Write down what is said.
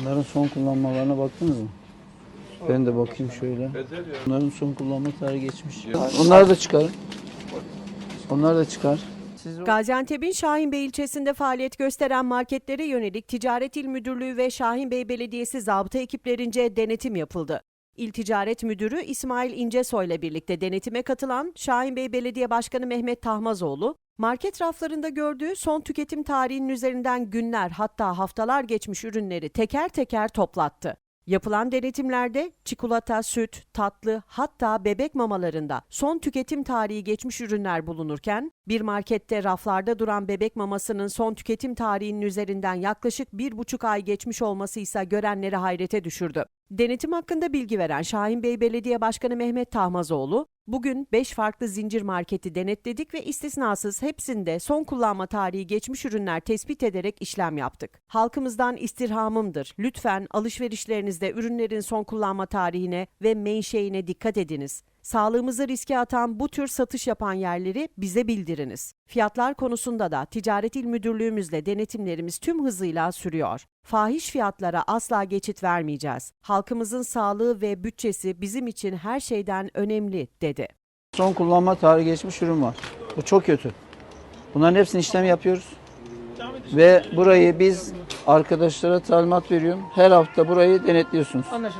Bunların son kullanmalarına baktınız mı? Ben de bakayım şöyle. Bunların son kullanma tarihi geçmiş. Onları da çıkarın. Onları da çıkar. Gaziantep'in Şahinbey ilçesinde faaliyet gösteren marketlere yönelik Ticaret İl Müdürlüğü ve Şahinbey Belediyesi zabıta ekiplerince denetim yapıldı. İl Ticaret Müdürü İsmail İncesoy ile birlikte denetime katılan Şahinbey Belediye Başkanı Mehmet Tahmazoğlu, market raflarında gördüğü son tüketim tarihinin üzerinden günler hatta haftalar geçmiş ürünleri teker teker toplattı. Yapılan denetimlerde çikolata, süt, tatlı hatta bebek mamalarında son tüketim tarihi geçmiş ürünler bulunurken bir markette raflarda duran bebek mamasının son tüketim tarihinin üzerinden yaklaşık bir buçuk ay geçmiş olması ise görenleri hayrete düşürdü. Denetim hakkında bilgi veren Şahinbey Belediye Başkanı Mehmet Tahmazoğlu, bugün 5 farklı zincir marketi denetledik ve istisnasız hepsinde son kullanma tarihi geçmiş ürünler tespit ederek işlem yaptık. Halkımızdan istirhamımdır. Lütfen alışverişlerinizde ürünlerin son kullanma tarihine ve menşeine dikkat ediniz. Sağlığımızı riske atan bu tür satış yapan yerleri bize bildiriniz. Fiyatlar konusunda da Ticaret İl Müdürlüğümüzle denetimlerimiz tüm hızıyla sürüyor. Fahiş fiyatlara asla geçit vermeyeceğiz. Halkımızın sağlığı ve bütçesi bizim için her şeyden önemli, dedi. son kullanma tarihi geçmiş ürün var. Bu çok kötü. Bunların hepsini işlem yapıyoruz. Ve burayı biz arkadaşlara talimat veriyorum. Her hafta burayı denetliyorsunuz. Anlaşıldı.